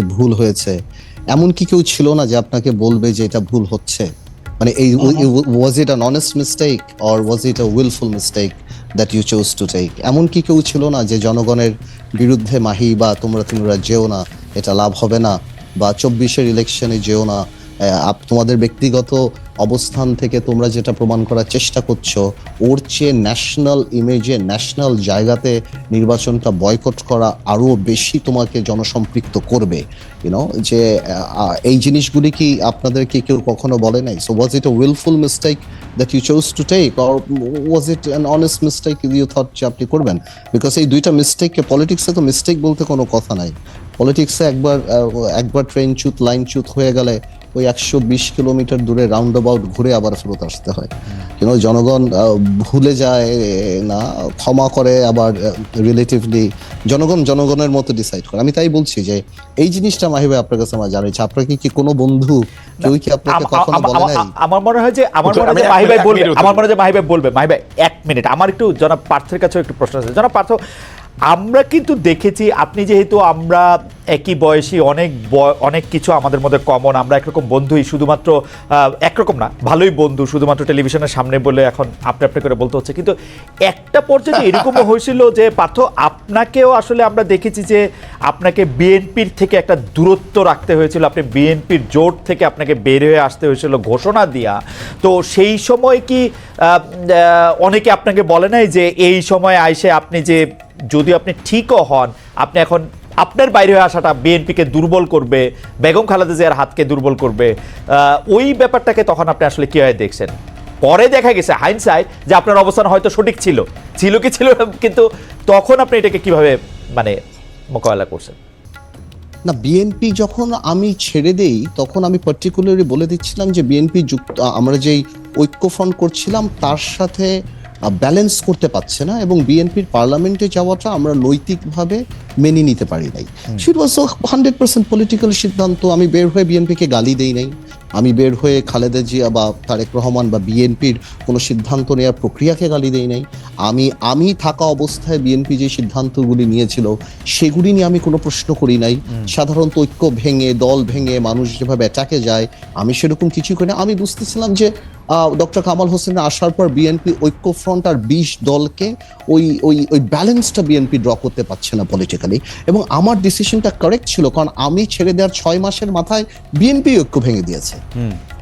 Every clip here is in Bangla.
ভুল হয়েছে। এমন কি কেউ ছিল না যে আপনাকে বলবে যে এটা ভুল হচ্ছে। মানে এই was it an honest mistake or was it a wilful mistake that you choose to take এমন কি কেউ ছিল না যে জনগণের বিরুদ্ধে মাহি বা তোমরা তোমরা যেও না এটা লাভ হবে না বা চব্বিশের ইলেকশনে যেও না তোমাদের ব্যক্তিগত অবস্থান থেকে তোমরা যেটা প্রমাণ করার চেষ্টা করছ, ওর চেয়ে ন্যাশনাল ইমেজে ন্যাশনাল জায়গাতে নির্বাচনটা বয়কট করা আরও বেশি তোমাকে জনসম্পৃক্ত করবে। ইউনো যে এই জিনিসগুলি কি আপনাদেরকে কেউ কখনো বলে নাই? So was it a wilful mistake that you chose to take or was it an honest mistake you thought যে আপনি করবেন? বিকজ এই দুইটা মিস্টেককে পলিটিক্সে তো মিস্টেক বলতে কোনো কথা নাই। পলিটিক্সে একবার একবার ট্রেন চুত লাইন চুত হয়ে গেলে ওই একশো বিশ কিলোমিটার দূরে রাউন্ড অ্যাবাউট ঘুরে আবার ফেরত আসতে হয়। কেন জনগণ ভুলে যায় না ক্ষমা করে আবার রিলেটিভলি জনগণ জনগণের মতো ডিসাইড করে। আমি তাই বলছি যে এই জিনিসটা মাহিবে আপনার কাছে আমার জানাইছে আপনার কি কি কোনো বন্ধু কেউ কি আপনাকে কখনো বলে নাই? আমার মনে হয় যে আমার মনে হয় যে মাহি ভাই বলবে আমার মনে হয় যে মাহি ভাই বলবে। মাহি ভাই এক মিনিট আমার একটু জনাব পার্থের কাছেও একটু প্রশ্ন আছে। জনাব পার্থ আমরা কিন্তু দেখেছি আপনি যেহেতু আমরা একই বয়সী অনেক বয়- অনেক কিছু আমাদের মধ্যে কমন আমরা একরকম বন্ধুই শুধুমাত্র একরকম না ভালোই বন্ধু শুধুমাত্র টেলিভিশনের সামনে বলে এখন আপনি আপনি করে বলতে হচ্ছে। কিন্তু একটা পর্যায়ে এরকমও হয়েছিল যে পার্থ আপনাকেও আসলে আমরা দেখেছি যে আপনাকে বিএনপির থেকে একটা দূরত্ব রাখতে হয়েছিল। আপনি বিএনপির জোট থেকে আপনাকে বের হয়ে আসতে হয়েছিল ঘোষণা দিয়া। তো সেই সময় কি অনেকে আপনাকে বলে নাই যে এই সময় আইসে আপনি যে যদি আপনি ঠিকও হন, আপনি এখন আপনার বাইরে হয়ে আসাটা বিএনপিকে দুর্বল করবে, বেগম খালেদা জিয়ার হাতকে দুর্বল করবে ওই ব্যাপারটাকে তখন আপনি আসলে কীভাবে দেখছেন? পরে দেখা গেছে হাইনসাই যে আপনার অবস্থান হয়তো সঠিক ছিল। ছিল কি ছিল, কিন্তু তখন আপনি এটাকে কীভাবে মানে মোকাবেলা করছেন? না, বিএনপি যখন আমি ছেড়ে দেই, তখন আমি পার্টিকুলারলি বলে দিচ্ছিলাম যে বিএনপি যুক্ত, আমরা যেই ঐক্যফ্রন্ট করছিলাম, তার সাথে ব্যালেন্স করতে পারছে না এবং বিএনপির পার্লামেন্টে যাওয়াটা আমরা নৈতিকভাবে মেনে নিতে পারি নাই। That was hundred percent political সিদ্ধান্ত আমি বের হয়ে বিএনপিকে গালি দেই নাই। আমি বের হয়ে খালেদা জিয়া বা তারেক রহমান বা বিএনপির কোনো সিদ্ধান্ত নেওয়ার প্রক্রিয়াকে গালি দেই নাই। আমি আমি থাকা অবস্থায় বিএনপি যে সিদ্ধান্তগুলি নিয়েছিল সেগুলি নিয়ে আমি কোনো প্রশ্ন করি নাই। সাধারণত ঐক্য ভেঙে দল ভেঙে মানুষ যেভাবে অ্যাটাকে যায় আমি সেরকম কিছু করি না। আমি বুঝতেছিলাম যে ডক্টর কামাল হোসেন আসার পর বিএনপি ঐক্যফ্রন্ট আর বিশ দলকে ওই ওই ওই ব্যালেন্সটা বিএনপি ড্র করতে পারছে না পলিটিক্যালি এবং আমার ডিসিশনটা কারেক্ট ছিল, কারণ আমি ছেড়ে দেওয়ার ছয় মাসের মাথায় বিএনপি ঐক্য ভেঙে দিয়েছে।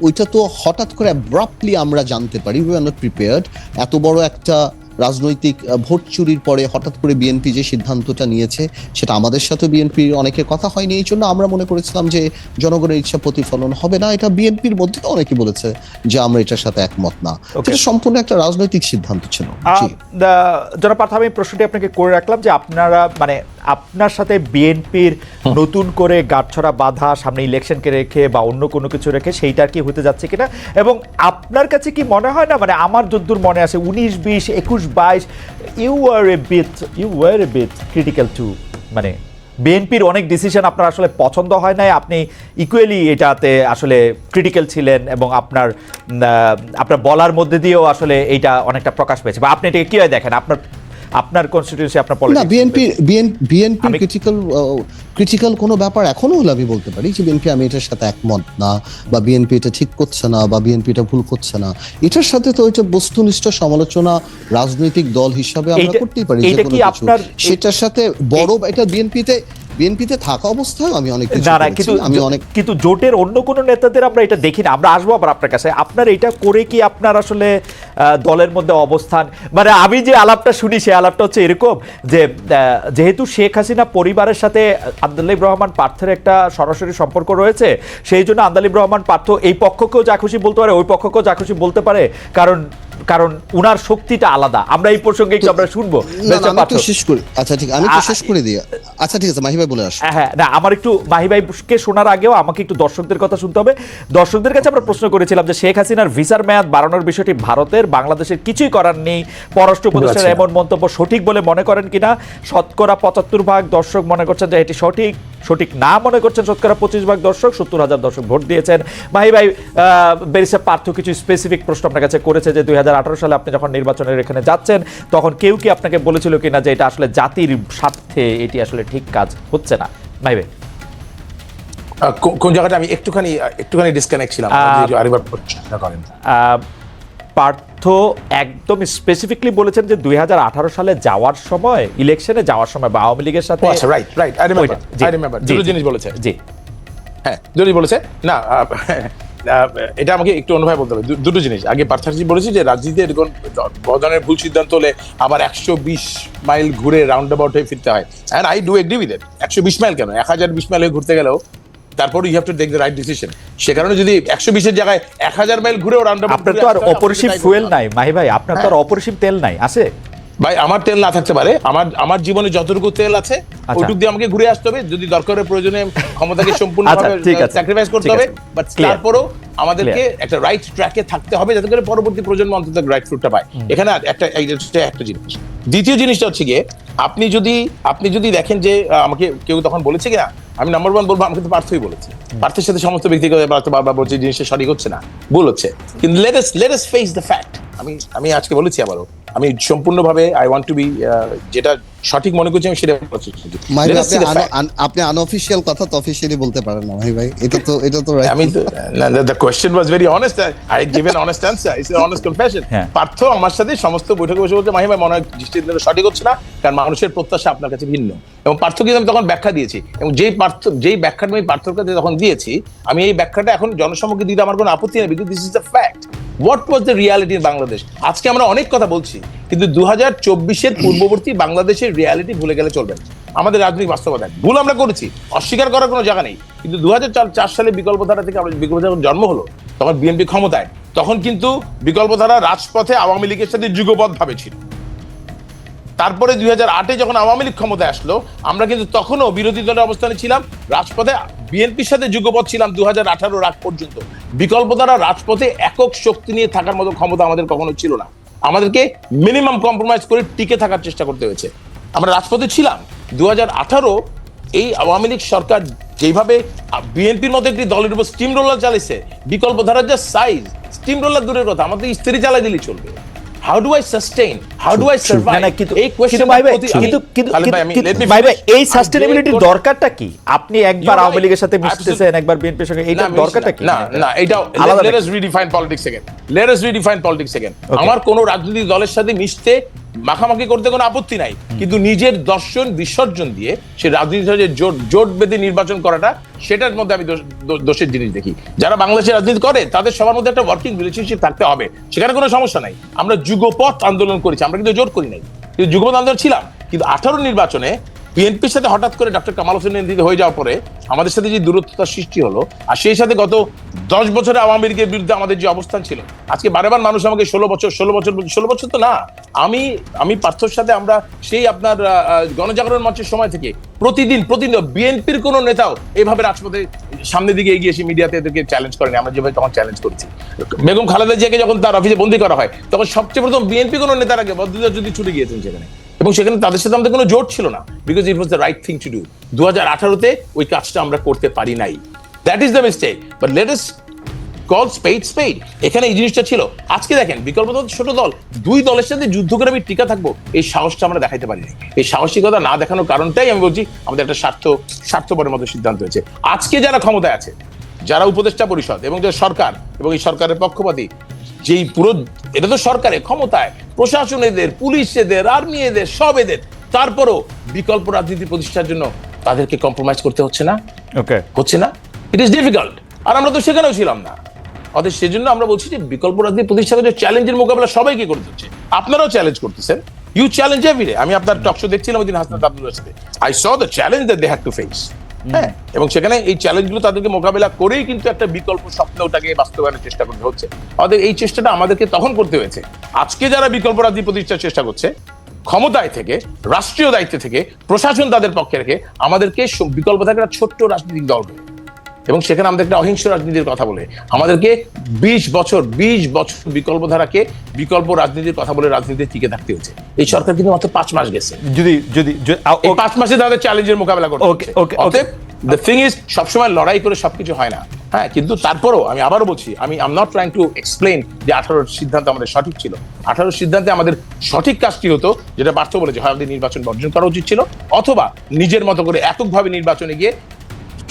ওইটা তো হঠাৎ করে অ্যাব্রাপ্টলি আমরা জানতে পারি উই আর নট প্রিপেয়ার্ড এত বড় একটা রাজনৈতিক ভোট চুরির পরে হঠাৎ করে বিএনপি যে সিদ্ধান্তটা নিয়েছে সেটা আমাদের সাথে বিএনপির অনেকের কথা হয়নি এই জন্য আমরা মনে করেছিলাম যে জনগণের ইচ্ছা প্রতিফলন হবে না। এটা বিএনপির মধ্যে অনেকে বলেছে যে আমরা এটার সাথে একমত না। এটা সম্পূর্ণ একটা রাজনৈতিক সিদ্ধান্ত ছিল। জনাব আমি প্রশ্নটি আপনাকে করে রাখলাম যে আপনারা মানে আপনার সাথে বিএনপির নতুন করে গাঁটছড়া বাধা সামনে ইলেকশনকে রেখে বা অন্য কোনো কিছু রেখে সেইটার কি হতে যাচ্ছে কিনা? এবং আপনার কাছে কি মনে হয় না? মানে আমার যদ্দূর মনে আছে উনিশ বিশ একুশ বাইশ you are a bit you were a bit critical to মানে বিএনপির অনেক ডিসিশন আপনার আসলে পছন্দ হয় নাই। আপনি ইকুয়ালি এটাতে আসলে ক্রিটিক্যাল ছিলেন এবং আপনার আপনার বলার মধ্যে দিয়েও আসলে এইটা অনেকটা প্রকাশ পেয়েছে। বা আপনি এটাকে কীভাবে দেখেন? আপনার আপনার কনস্টিটিউন্সি আপনার না বিএনপি বিএনপি ক্রিটিক্যাল ক্রিটিক্যাল কোনো ব্যাপার এখনও হলে আমি বলতে পারি যে বিএনপি আমি এটার সাথে একমত না বা বিএনপি এটা ঠিক করছে না বা বিএনপি এটা ভুল করছে না। এটার সাথে তো এটা বস্তুনিষ্ঠ সমালোচনা রাজনৈতিক দল হিসাবে আমরা করতেই পারি যে কোনো কি কিছু। আপনার- সেটার সাথে বড় এটা বিএনপিতে বিএনপিতে থাকা অবস্থায় আমি অনেক কিছু কিন্তু আমি অনেক কিন্তু জোটের অন্য কোনো নেতাদের আমরা এটা দেখি না। আমরা আসব আবার আপনার কাছে। আপনার এটা করে কি আপনার আসলে দলের মধ্যে অবস্থান। মানে আমি যে আলাপটা শুনি, সেই আলাপটা হচ্ছে এরকম যে যেহেতু শেখ হাসিনা পরিবারের সাথে আন্দালিব রহমান পার্থের একটা সরাসরি সম্পর্ক রয়েছে, সেই জন্য আন্দালিব রহমান পার্থ এই পক্ষকেও যা খুশি বলতে পারে, ওই পক্ষকেও যা খুশি বলতে পারে। কারণ কারণ উনার শক্তিটা আলাদা। আমরা এই প্রসঙ্গে একটু আমরা শুনব। শেষ করি। আচ্ছা ঠিক আমি শেষ করে দিই। আচ্ছা ঠিক আছে মাহি ভাই বলে আসো হ্যাঁ না আমার একটু মাহি ভাইকে শোনার আগেও আমাকে একটু দর্শকদের কথা শুনতে হবে। দর্শকদের কাছে আমরা প্রশ্ন করেছিলাম যে শেখ হাসিনার ভিসার মেয়াদ বাড়ানোর বিষয়টি ভারতের বাংলাদেশের কিছুই করার নেই। পররাষ্ট্র উপদেষ্টার। এমন মন্তব্য সঠিক বলে মনে করেন কিনা? শতকরা পঁচাত্তর ভাগ দর্শক মনে করছেন যে এটি সঠিক সঠিক না মনে করছেন শতকরা পঁচিশ ভাগ দর্শক সত্তর হাজার দর্শক ভোট দিয়েছেন। মাহি ভাই বেরিসা পার্থ কিছু স্পেসিফিক প্রশ্ন আপনার কাছে করেছে যে দুই হাজার সালে আপনি যখন নির্বাচনের এখানে যাচ্ছেন তখন কেউ কি আপনাকে বলেছিল কিনা যে এটা আসলে জাতির স্বার্থে এটি আসলে ঠিক কাজ হচ্ছে না? মাহি ভাই কোন জায়গাটা আমি একটুখানি একটুখানি ডিসকানেক্ট ছিলাম। করেন। পার্থ একদম স্পেসিফিকলি বলেছেন যে দুই হাজার আঠারো সালে যাওয়ার সময় ইলেকশনে যাওয়ার সময় বা আওয়ামী লীগের সাথে right right I remember I remember জিনিস বলেছে। জি। হ্যাঁ বলেছে। না এটা আমাকে একটু অনুভব বলতে হবে। দুটো জিনিস। আগে পার্থার্জি বলেছি যে রাজনীতিতে এরকম বদনের ভুল সিদ্ধান্ত হলে আবার একশো বিশ মাইল ঘুরে রাউন্ড অ্যাবাউট হয়ে ফিরতে হয়। And I do agree with একশো বিশ মাইল কেন? এক হাজার বিশ মাইল হয়ে ঘুরতে গেলেও তারপর you have to take the right decision সে কারণে যদি একশো বিশের জায়গায় এক হাজার মাইল ঘুরেও রাউন্ড আপনার তো আর অপরিসীম ফুয়েল নাই মাহি ভাই। আপনার তো আর হ্যাঁ। অপরিসীম তেল নাই। আছে? ভাই আমার তেল না থাকতে পারে। আমার আমার জীবনে যতটুকু তেল আছে আচ্ছা। ওইটুক দিয়ে আমাকে ঘুরে আসতে হবে। যদি দরকারের প্রয়োজনে ক্ষমতাকে সম্পূর্ণভাবে আচ্ছা, স্যাক্রিফাইস করতে হবে। বাট. তারপরেও আমাদেরকে একটা রাইট ট্র্যাকে থাকতে হবে যাতে করে পরবর্তী প্রজন্ম অন্তত রাইট ফ্রুটটা পায়। এখানে একটা একটা জিনিস। দ্বিতীয় জিনিসটা হচ্ছে গিয়ে আপনি যদি আপনি যদি দেখেন যে আমাকে কেউ তখন বলেছে কিনা আমি নাম্বার ওয়ান বলব আমাকে তো পার্থই বলেছে পার্থের সাথে সমস্ত ব্যক্তিগত বারবার বলছে জিনিসটা সঠিক হচ্ছে না ভুল হচ্ছে কিন্তু let's let's face the fact আমি আমি আজকে বলেছি আবারও আমি সম্পূর্ণভাবে আই ওয়ান্ট টু বি যেটা সঠিক মনে করছি আমি সেটা। মাহি ভাই আপনি the আনো- fact. আন- আপনি আনঅফিসিয়াল কথা তো অফিসিয়ালি বলতে পারেন না মাহি ভাই এটা তো এটা তো আমি the question was very honest I given honest answer it's honest confession. Partha আমার সাথে সমস্ত বৈঠকে বসে বলতে ভাই মনে হয় দৃষ্টির দিকে সঠিক হচ্ছে না কারণ মানুষের প্রত্যাশা আপনার কাছে ভিন্ন এবং পার্থ কিন্তু আমি তখন ব্যাখ্যা দিয়েছি এবং যেই যেই ব্যাখ্যাটা আমি পার্থর কাছে যখন দিয়েছি, আমি এই ব্যাখ্যাটা এখন জনসম্মুখে দিতে আমার কোনো আপত্তি নেই, because this is the fact what was the reality in Bangladesh আজকে আমরা অনেক কথা বলছি, কিন্তু দু হাজার চব্বিশের পূর্ববর্তী বাংলাদেশের রিয়ালিটি ভুলে গেলে চলবে না। আমাদের রাজনৈতিক বাস্তবতা ভুল আমরা করেছি, অস্বীকার করার কোনো জায়গা নেই, কিন্তু দু হাজার চার সালে বিকল্পধারা থেকে আমাদের বিকল্পধারা জন্ম হলো, তখন বিএনপি ক্ষমতায়, তখন কিন্তু বিকল্পধারা রাজপথে আওয়ামী লীগের সাথে যুগপথ ভাবে ছিল। তারপরে দুই হাজার আটে যখন আওয়ামী লীগ ক্ষমতায় আসলো, আমরা কিন্তু তখনও বিরোধী দলের অবস্থানে ছিলাম, রাজপথে বিএনপির সাথে যুগপথ ছিলাম দু হাজার আঠারো রাগ পর্যন্ত। বিকল্প দ্বারা রাজপথে একক শক্তি নিয়ে থাকার মতো ক্ষমতা আমাদের কখনো ছিল না। আমাদেরকে মিনিমাম কম্প্রোমাইজ করে টিকে থাকার চেষ্টা করতে হয়েছে। আমরা রাজপথে ছিলাম। দু আঠারো এই আওয়ামী লীগ সরকার যেভাবে বিএনপির মতো একটি দলের উপর স্টিম রোলার চালিয়েছে, বিকল্প ধারার যা সাইজ স্টিম রোলার দূরের কথা, আমাদের স্ত্রী চালাই দিলেই চলবে। How do I sustain how do I না, সার্ভাইভ না, কিন্তু এই কোশ্চেন কিন্তু ভাই ভাই, কিন্তু কিন্তু কিন্তু ভাই ভাই, এই সাস্টেনেবিলিটির দরকারটা কি আপনি একবার You're আওয়ামী right. লীগের সাথে Absolutely. মিশতেছেন একবার বিএনপির সঙ্গে এইটা না, দরকারটা কি না না এটা আলাদা লেট নাকি? Us redefine politics again let us redefine politics again Okay. আমার কোন রাজনৈতিক দলের সাথে মিশতে মাখামাখি করতে কোনো আপত্তি নাই। কিন্তু নিজের দর্শন বিসর্জন দিয়ে সে রাজনীতি যে জোট জোট বেঁধে নির্বাচন করাটা সেটার মধ্যে আমি দোষের জিনিস দেখি। যারা বাংলাদেশে রাজনীতি করে তাদের সবার মধ্যে একটা ওয়ার্কিং রিলেশনশিপ থাকতে হবে। সেখানে কোনো সমস্যা নাই। আমরা যুগপথ আন্দোলন করেছি আমরা কিন্তু জোট করি নাই। কিন্তু যুগপথ আন্দোলন ছিলাম। কিন্তু আঠারো নির্বাচনে বিএনপির সাথে হঠাৎ করে ডক্টর কামাল হোসেন নেতৃত্বে হয়ে যাওয়ার পরে আমাদের সাথে যে দূরত্বতার সৃষ্টি হলো, আর সেই সাথে গত দশ বছরে আওয়ামী লীগের বিরুদ্ধে আমাদের যে অবস্থান ছিল, আজকে বারেবার মানুষ আমাকে ষোলো বছর ষোলো বছর ষোলো বছর তো না, আমি আমি পার্থর সাথে আমরা সেই আপনার গণজাগরণ মঞ্চের সময় থেকে প্রতিদিন প্রতিদিন বিএনপির কোন নেতাও এভাবে রাজপথে সামনের দিকে এগিয়ে এসে মিডিয়াতে এদেরকে চ্যালেঞ্জ করেনি, আমরা যেভাবে তখন চ্যালেঞ্জ করেছি। বেগম খালেদা জিয়াকে যখন তার অফিসে বন্দি করা হয়, তখন সবচেয়ে প্রথম বিএনপি কোনো নেতার আগে বদরুদ্দোজা যদি ছুটে গিয়েছেন সেখানে। এবং সেখানে তাদের সাথে আমাদের কোনো জোট ছিল না because it was the right thing to do দু হাজার আঠারোতে ওই কাজটা আমরা করতে পারি নাই। That is the mistake but let us call spade spade এখানে এই জিনিসটা ছিল। আজকে দেখেন, বিকল্প দল, ছোট দল, দুই দলের সাথে যুদ্ধ করে আমি টিকা থাকব, এই সাহসটা আমরা দেখাইতে পারিনি এই সাহসিকতা না দেখানোর কারণটাই আমি বলছি, আমাদের একটা স্বার্থ, স্বার্থপরের মতো সিদ্ধান্ত হয়েছে। আজকে যারা ক্ষমতায় আছে, যারা উপদেষ্টা পরিষদ এবং যে সরকার এবং এই সরকারের পক্ষপাতী, যেই পুরো, এটা তো সরকারের, ক্ষমতায় প্রশাসন এদের পুলিশ এদের আর্মি এদের সব এদের। তারপরও বিকল্প রাজনীতি প্রতিষ্ঠার জন্য তাদেরকে কম্প্রোমাইজ করতে হচ্ছে না? ওকে হচ্ছে না? ইট ইজ ডিফিকাল্ট আর আমরা তো সেখানেও ছিলাম না। অতএব সেজন্য আমরা বলছি যে বিকল্প রাজনীতি প্রতিষ্ঠানের যে চ্যালেঞ্জের মোকাবেলা সবাইকে করতে হচ্ছে আপনারাও চ্যালেঞ্জ করতেছেন। ইউ চ্যালেঞ্জ এভরিডে আমি আপনার টকশো দেখছিলাম ওই দিন হাসনাত আব্দুল্লাহর সাথে I saw the challenge that they had to face হ্যাঁ এবং সেখানে এই চ্যালেঞ্জগুলো তাদেরকে মোকাবেলা করেই কিন্তু একটা বিকল্প স্বপ্ন ওটাকে বাস্তবায়নের চেষ্টা করতে হচ্ছে। আমাদের এই চেষ্টাটা আমাদেরকে তখন করতে হয়েছে। আজকে যারা বিকল্প রাজনীতি প্রতিষ্ঠার চেষ্টা করছে, ক্ষমতায় থেকে, রাষ্ট্রীয় দায়িত্ব থেকে, প্রশাসন তাদের পক্ষে রেখে আমাদেরকে বিকল্প থাকে একটা ছোট্ট রাজনৈতিক দল। করে। এবং সেখানে আমাদের একটা অহিংস রাজনীতির কথা বলে। আমাদেরকে বিশ বছর বিশ বছর বিকল্প ধারাকে বিকল্প রাজনীতির কথা বলে রাজনীতিতে টিকে থাকতে হচ্ছে এই সরকার কিন্তু মাত্র পাঁচ মাস গেছে। যদি যদি পাঁচ মাসে তাদের চ্যালেঞ্জের মোকাবেলা করতে okay, okay. অতএব দ্য থিং ইজ সবসময় লড়াই করে সবকিছু হয় না। হ্যাঁ কিন্তু তারপরও আমি আবারও বলছি আমি am not trying to explain যে আঠারোর সিদ্ধান্ত আমাদের সঠিক ছিল। আঠারোর সিদ্ধান্তে আমাদের সঠিক কাজটি হতো যেটা পার্থ বলেছে হয় আমাদের নির্বাচন বর্জন করা উচিত ছিল অথবা নিজের মতো করে এককভাবে নির্বাচনে গিয়ে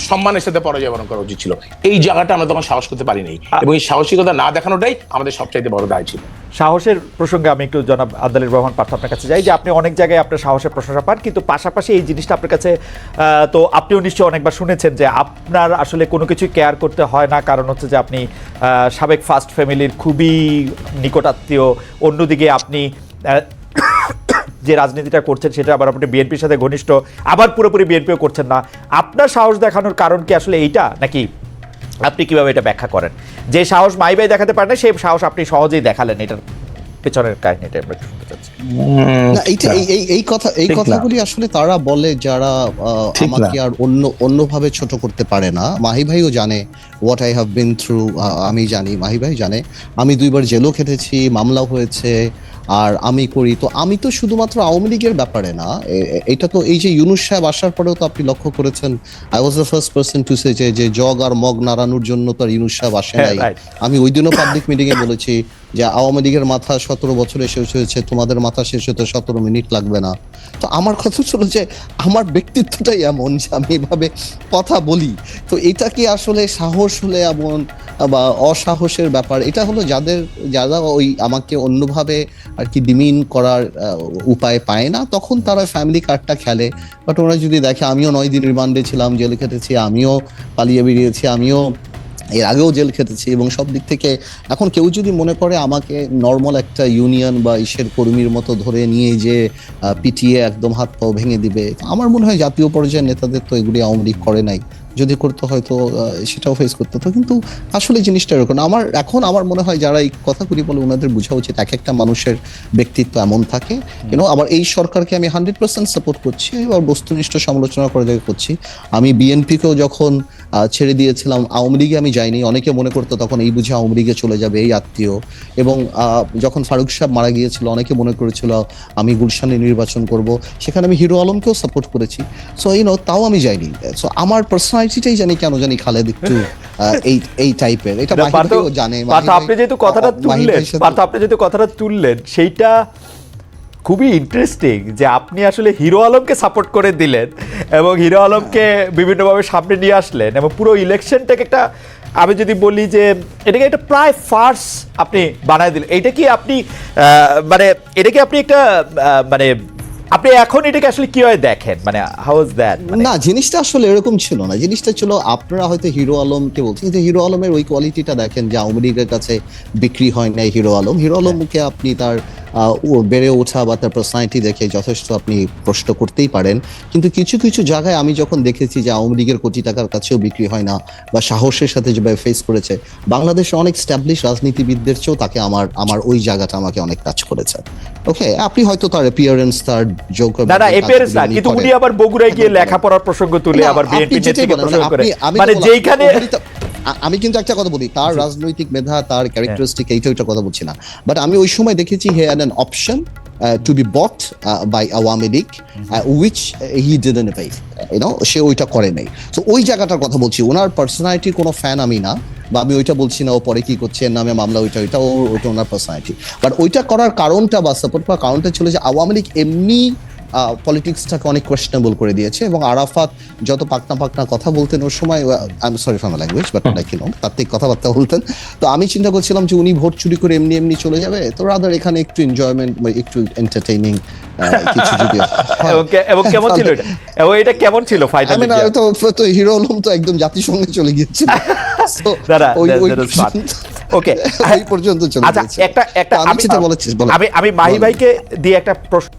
সম্মানের সাথে পরাজয় বরণ করা উচিত ছিল। এই জায়গাটা আমরা তখন সাহস করতে পারিনি। এবং এই সাহসিকতা না দেখানোটাই আমাদের সবচাইতে বড় দায় ছিল। সাহসের প্রসঙ্গে আমি একটু জনাব আদালির রহমান পার্থ আপনার কাছে যাই যে আপনি অনেক জায়গায় আপনার সাহসের প্রশংসা পান কিন্তু পাশাপাশি এই জিনিসটা আপনার কাছে তো আপনিও নিশ্চয়ই অনেকবার শুনেছেন যে আপনার আসলে কোনো কিছু কেয়ার করতে হয় না। কারণ হচ্ছে যে আপনি সাবেক ফার্স্ট ফ্যামিলির খুবই নিকটাত্মীয়। অন্যদিকে আপনি যে রাজনীতিটা করছেন সেটা আবার আপনি বিএনপির সাথে ঘনিষ্ঠ আবার পুরোপুরি বিএনপিও করছেন না। আপনার সাহস দেখানোর কারণ কি আসলে এইটা নাকি আপনি কীভাবে এটা ব্যাখ্যা করেন? যে সাহস মাইবাই দেখাতে পারেন সেই সাহস আপনি সহজেই দেখালেন এটার পেছনের কাহিনীটা আমরা শুনতে চাচ্ছি। এই এই এই কথা এই কথাগুলি আসলে তারা বলে যারা আমাকে আর অন্য অন্যভাবে ছোট করতে পারে না। মাহি ভাইও জানে what I have been through আমি জানি মাহি ভাই জানে। আমি দুইবার জেলও খেটেছি মামলা হয়েছে। আর আমি করি। তো আমি তো শুধুমাত্র আওয়ামী লীগের ব্যাপারে না এটা তো এই যে ইউনুস সাহেব আসার পরেও তো আপনি লক্ষ্য করেছেন I was the first person to say যে জগ আর মগ নাড়ানোর জন্য তো আর ইউনুস সাহেব আসে হ্যাঁ, নাই। আমি ওই দিনও পাবলিক মিটিংয়ে বলেছি যে আওয়ামী লীগের মাথা সতেরো বছরে শেষ হয়েছে, তোমাদের মাথা শেষ হতে সতেরো মিনিট লাগবে না। তো আমার কথা ছিল যে, আমার ব্যক্তিত্বটাই এমন যে আমি এভাবে কথা বলি। তো এটা কি আসলে সাহস হলে এমন বা অসাহসের ব্যাপার? এটা হলো যাদের, যারা ওই আমাকে অন্যভাবে আর কি ডিমিন করার উপায় পায় না, তখন তারা ফ্যামিলি কার্ডটা খেলে। বাট ওরা যদি দেখে, আমিও নয় দিন রিমান্ডে ছিলাম, জেলে খেটেছি, আমিও পালিয়ে বেরিয়েছি, আমিও এর আগেও জেল খেটেছি এবং সব দিক থেকে এখন কেউ যদি মনে করে আমাকে নর্মাল একটা ইউনিয়ন বা ইসের কর্মীর মতো ধরে নিয়ে যে পিটিয়ে একদম হাত পাও ভেঙে দিবে আমার মনে হয় জাতীয় পর্যায়ের নেতাদের তো এগুলি আওয়ামী লীগ করে নাই। যদি করতে হয়তো সেটাও ফেস করতে হতো কিন্তু আসলে জিনিসটা এরকম আমার এখন আমার মনে হয় যারা এই কথাগুলি বলে ওনাদের বোঝা উচিত এক একটা মানুষের ব্যক্তিত্ব এমন থাকে। কেন আবার এই সরকারকে আমি হান্ড্রেড পার্সেন্ট সাপোর্ট করছি এবার বস্তুনিষ্ঠ সমালোচনা করে করছি। আমি বিএনপিকেও যখন ছেড়ে দিয়েছিলাম। আওয়ামী লীগে আমি যাইনি। অনেকে মনে করতো তখন এই বুঝে আওয়ামী লীগে চলে যাবে এই আত্মীয়। এবং যখন ফারুক সাহেব মারা গিয়েছিল অনেকে মনে করেছিল আমি গুলশানে নির্বাচন করব। সেখানে আমি হিরো আলমকেও সাপোর্ট করেছি। সো এই নো তাও আমি যাইনি। সো আমার পার্সোনালিটিটাই জানি কেন জানি খালেদ একটু এই এই টাইপের এটা জানে আপনি যেহেতু কথাটা তুললেন আপনি যেহেতু কথাটা তুললেন সেইটা খুবই ইন্টারেস্টিং যে আপনি আসলে হিরো আলমকে সাপোর্ট করে দিলেন এবং হিরো আলমকে বিভিন্নভাবে সামনে নিয়ে আসলেন এবং পুরো ইলেকশনটাকে একটা, আমি যদি বলি যে এটাকে একটা প্রায় ফার্স আপনি বানায় দিলেন। এটা কি আপনি মানে এটা কি আপনি একটা মানে আপনি এখন এটাকে আসলে কীভাবে দেখেন? মানে হাউ ইজ দ্যাট না, জিনিসটা আসলে এরকম ছিল না। জিনিসটা ছিল আপনারা হয়তো হিরো আলমকে বলছেন, কিন্তু হিরো আলমের ওই কোয়ালিটিটা দেখেন যে আওয়ামী লীগের কাছে বিক্রি হয় নাই হিরো আলম। হিরো আলমকে আপনি তার বেড়ে ওঠা বা তার পার্সোনালিটি দেখে যথেষ্ট আপনি প্রশ্ন করতেই পারেন। কিন্তু কিছু কিছু জায়গায় আমি যখন দেখেছি যে আওয়ামী লীগের কোটি টাকার কাছেও বিক্রি হয় না বা সাহসের সাথে যেভাবে ফেস করেছে বাংলাদেশে অনেক স্ট্যাবলিশ রাজনীতিবিদদের চেয়েও তাকে আমার আমার ওই জায়গাটা আমাকে অনেক টাচ করেছে। ওকে আপনি হয়তো তার অ্যাপিয়ারেন্স তার যোগ না না কিন্তু উনি আবার বগুড়ায় গিয়ে লেখাপড়ার প্রসঙ্গ তুলে আবার বিএনপি বলেন, প্রসঙ্গ করে। মানে যেইখানে আমি কিন্তু একটা কথা বলি তার রাজনৈতিক মেধা তার ক্যারেক্টারিস্টিক এইটা ওইটা কথা বলছি না বাট আমি ওই সময় দেখেছি he had an option to be bought by Awami League which he didn't pi you know সে ওইটা করে নাই। তো ওই জায়গাটার কথা বলছি ওনার পার্সোনালিটির কোনো ফ্যান আমি না বা আমি ওইটা বলছি না ও পরে কি করছে এর নামে মামলা ওইটা ওইটা ও ওইটা ওনার পার্সোনালিটি বাট ওইটা করার কারণটা বা সাপোর্ট করার কারণটা ছিল যে আওয়ামী লীগ এমনি পলিটিক্সটাকে অনেক কোয়েশ্চেনেবল করে দিয়েছে এবং আরাফাত যত পাকনা পাকনা কথা বলতেন ওর সময় I am sorry for my language but like you তাত্ত্বিক কথাবার্তা বলতেন। তো আমি চিন্তা করছিলাম যে উনি ভোট চুরি করে এমনি এমনি চলে যাবে তো রাদার এখানে একটু এনজয়মেন্ট একটু এন্টারটেইনিং কিছু যদি এবং কেমন ছিল এটা? এবং এটা কেমন ছিল I ফাইনালি তো তো হিরো আলম তো একদম জাতিসংঘে চলে গিয়েছিল। ওই ওই পর্যন্ত চলে আচ্ছা একটা একটা আমি আমি আমি মাহি ভাইকে দিয়ে একটা প্রশ্ন